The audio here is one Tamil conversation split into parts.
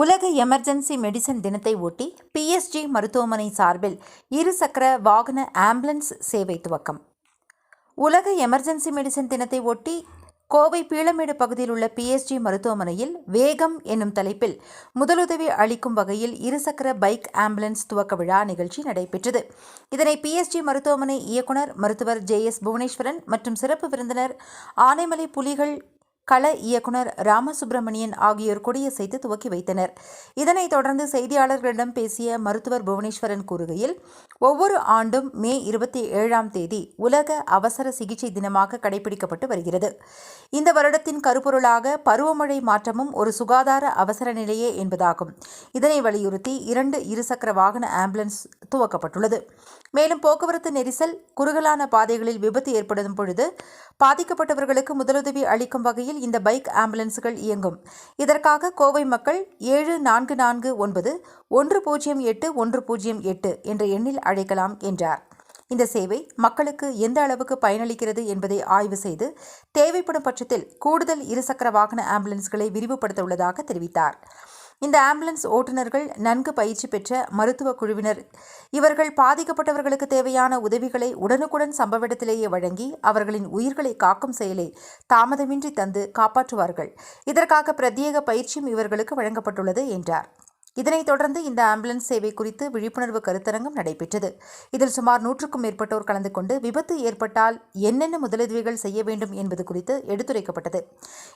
உலக எமர்ஜென்சி மெடிசன் தினத்தை ஒட்டி பிஎஸ்ஜி மருத்துவமனை சார்பில் இருசக்கர வாகன ஆம்புலன்ஸ் சேவை துவக்கம். உலக எமர்ஜென்சி மெடிசன் தினத்தை ஒட்டி கோவை பீளமேடு பகுதியில் உள்ள பிஎஸ்ஜி மருத்துவமனையில் வேகம் என்னும் தலைப்பில் முதலுதவி அளிக்கும் வகையில் இருசக்கர பைக் ஆம்புலன்ஸ் துவக்க விழா நிகழ்ச்சி நடைபெற்றது. இதனை பிஎஸ்ஜி மருத்துவமனை இயக்குனர் மருத்துவர் ஜே எஸ் புவனேஸ்வரன் மற்றும் சிறப்பு விருந்தினர் ஆனைமலை புலிகள் கள இயக்குனர் ராமசுப்பிரமணியன் ஆகியோர் கொடியசைத்து துவக்கி வைத்தனர். இதனைத் தொடர்ந்து செய்தியாளர்களிடம் பேசிய மருத்துவர் புவனேஸ்வரன் கூறுகையில் ஒவ்வொரு ஆண்டும் மே இருபத்தி ஏழாம் தேதி உலக அவசர சிகிச்சை தினமாக கடைபிடிக்கப்பட்டு வருகிறது. இந்த வருடத்தின் கருப்பொருளாக பருவமழை மாற்றமும் ஒரு சுகாதார அவசர நிலையே என்பதாகும். இதனை வலியுறுத்தி இரண்டு இருசக்கர வாகன ஆம்புலன்ஸ் துவக்கப்பட்டுள்ளது. மேலும் போக்குவரத்து நெரிசல் குறுகலான பாதைகளில் விபத்து ஏற்படும் பொழுது பாதிக்கப்பட்டவர்களுக்கு முதலுதவி அளிக்கும் வகையில் இந்த பைக் ஆம்புலன்ஸ்கள் இயங்கும். இதற்காக கோவை மக்கள் ஏழு நான்கு நான்கு ஒன்பது ஒன்று பூஜ்ஜியம் எட்டு ஒன்று பூஜ்ஜியம் எட்டு என்ற எண்ணில் அழைக்கலாம் என்றார். இந்த சேவை மக்களுக்கு எந்த அளவுக்கு பயனளிக்கிறது என்பதை ஆய்வு செய்து தேவைப்படும் பட்சத்தில் கூடுதல் இருசக்கர வாகன ஆம்புலன்ஸ்களை விரிவுபடுத்த உள்ளதாக தெரிவித்தார். இந்த ஆம்புலன்ஸ் ஓட்டுநர்கள் நன்கு பயிற்சி பெற்ற மருத்துவ குழுவினர். இவர்கள் பாதிக்கப்பட்டவர்களுக்கு தேவையான உதவிகளை உடனுக்குடன் சம்பவ இடத்திலேயே வழங்கி அவர்களின் உயிர்களை காக்கும் செயலை தாமதமின்றி தந்து காப்பாற்றுவார்கள். இதற்காக பிரத்யேக பயிற்சியும் இவர்களுக்கு வழங்கப்பட்டுள்ளது என்றார். இதனைத் தொடர்ந்து இந்த ஆம்புலன்ஸ் சேவை குறித்து விழிப்புணர்வு கருத்தரங்கம் நடைபெற்றது. இதில் சுமார் நூற்றுக்கும் மேற்பட்டோர் கலந்து கொண்டு விபத்து ஏற்பட்டால் என்னென்ன முதலுதவிகள் செய்ய வேண்டும் என்பது குறித்து எடுத்துரைக்கப்பட்டது.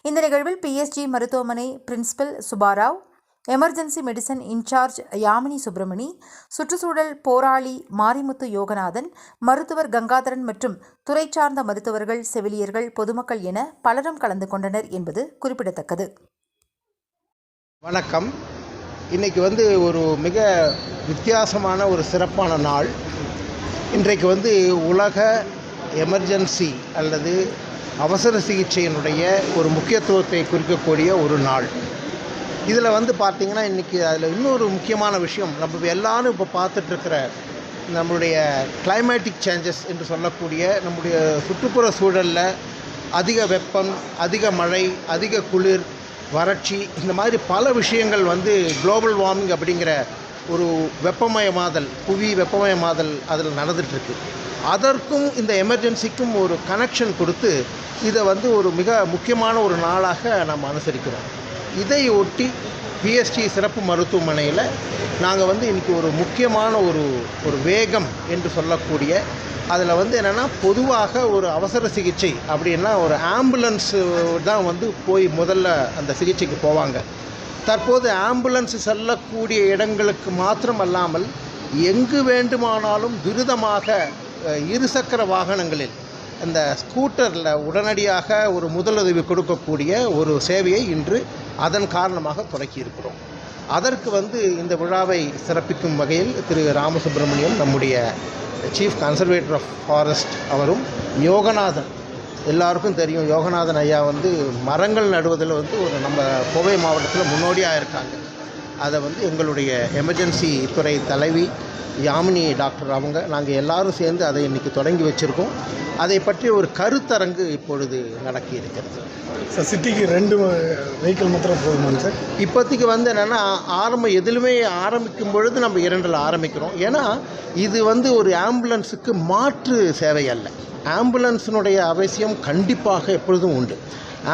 இந்த நிகழ்வில் பிஎஸ்ஜி மருத்துவமனை principal Subbarao emergency medicine incharge Yamini Subramani சுற்றுச்சூழல் போராளி மாரிமுத்து யோகநாதன் மருத்துவர் கங்காதரன் மற்றும் துறை சார்ந்த மருத்துவர்கள் செவிலியர்கள் பொதுமக்கள் என பலரும் கலந்து கொண்டனர் என்பது குறிப்பிடத்தக்கது வணக்கம் இன்னைக்கு வந்து ஒரு மிக வித்தியாசமான ஒரு சிறப்பான நாள் இன்றைக்கு வந்து உலக எமர்ஜென்சி அல்லது அவசர சிகிச்சையினுடைய ஒரு முக்கியத்துவத்தை குறிக்கக்கூடிய ஒரு நாள் இதில் வந்து பார்த்திங்கன்னா இன்றைக்கி அதில் இன்னொரு முக்கியமான விஷயம் நம்ம எல்லாரும் இப்போ பார்த்துட்ருக்கிற நம்மளுடைய கிளைமேட்டிக் சேஞ்சஸ் என்று சொல்லக்கூடிய நம்முடைய சுற்றுப்புற சூழலில் அதிக வெப்பம் அதிக மழை அதிக குளிர் வறட்சி இந்த மாதிரி பல விஷயங்கள் வந்து குளோபல் வார்மிங் அப்படிங்கிற ஒரு வெப்பமயமாதல் புவி வெப்பமயமாதல் அதில் நடந்துகிட்ருக்கு அதற்கும் இந்த எமர்ஜென்சிக்கும் ஒரு கனெக்ஷன் கொடுத்து இதை வந்து ஒரு மிக முக்கியமான ஒரு நாளாக நம்ம அனுசரிக்கிறோம். இதை ஒட்டி பிஎஸ்டி சிறப்பு மருத்துவமனையில் நாங்கள் வந்து இன்றைக்கி ஒரு முக்கியமான ஒரு ஒரு வேகம் என்று சொல்லக்கூடிய அதில் வந்து என்னென்னா பொதுவாக ஒரு அவசர சிகிச்சை அப்படின்னா ஒரு ஆம்புலன்ஸு தான் வந்து போய் முதல்ல அந்த சிகிச்சைக்கு போவாங்க. தற்போது ஆம்புலன்ஸ் செல்லக்கூடிய இடங்களுக்கு மாத்திரம் அல்லாமல் எங்கு வேண்டுமானாலும் துரிதமாக இருசக்கர வாகனங்களில் அந்த ஸ்கூட்டரில் உடனடியாக ஒரு முதலுதவி கொடுக்கக்கூடிய ஒரு சேவையை இன்று அதன் காரணமாக தொடக்கி இருக்கிறோம் அதற்கு வந்து இந்த விழாவை சிறப்பிக்கும் வகையில் திரு ராமசுப்ரமணியம் நம்முடைய சீஃப் கன்சர்வேட்டர் ஆஃப் ஃபாரஸ்ட் அவரும் யோகநாதன். எல்லாருக்கும் தெரியும் யோகநாதன் ஐயா வந்து மரங்கள் நடுவதில் வந்து ஒரு நம்ம கோவை மாவட்டத்தில் முன்னோடியாக இருக்காங்க. அதை வந்து எங்களுடைய எமர்ஜென்சி துறை தலைவி யாமினி டாக்டர் அவங்க நாங்கள் எல்லாரும் சேர்ந்து அதை இன்றைக்கி தொடங்கி வச்சுருக்கோம். அதை பற்றி ஒரு கருத்தரங்கு இப்பொழுது நடக்கி இருக்கிறது. சார் சிட்டிக்கு ரெண்டு வெஹிக்கிள் மாத்திரம் போதுமாங்க சார் இப்போதைக்கு வந்து என்னென்னா ஆரம்பம் எதிலுமே ஆரம்பிக்கும் பொழுது நம்ம இரண்டில் ஆரம்பிக்கிறோம். ஏன்னா இது வந்து ஒரு ஆம்புலன்ஸுக்கு மாற்று சேவை அல்ல. ஆம்புலன்ஸினுடைய அவசியம் கண்டிப்பாக எப்பொழுதும் உண்டு.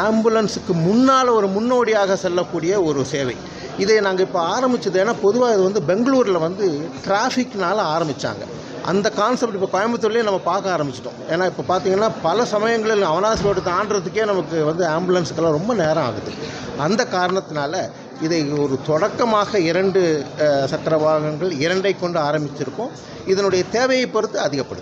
ஆம்புலன்ஸுக்கு முன்னால் ஒரு முன்னோடியாக செல்லக்கூடிய ஒரு சேவை. இதை நாங்கள் இப்போ ஆரம்பிச்சது ஏன்னா பொதுவாக இது வந்து பெங்களூரில் வந்து டிராஃபிக்னால் ஆரம்பித்தாங்க அந்த கான்செப்ட் இப்போ கோயம்புத்தூர்லேயே நம்ம பார்க்க ஆரம்பிச்சிட்டோம். ஏன்னா இப்போ பார்த்தீங்கன்னா பல சமயங்களில் அவனாசி ரோடு தாண்டறதுக்கே நமக்கு வந்து ஆம்புலன்ஸுக்கெல்லாம் ரொம்ப நேரம் ஆகுது. அந்த காரணத்தினால இதை ஒரு தொடக்கமாக இரண்டு சக்கர வாகனங்கள் இரண்டை கொண்டு ஆரம்பிச்சிருக்கோம். இதனுடைய தேவையை பொறுத்து அதிகப்படுத்தும்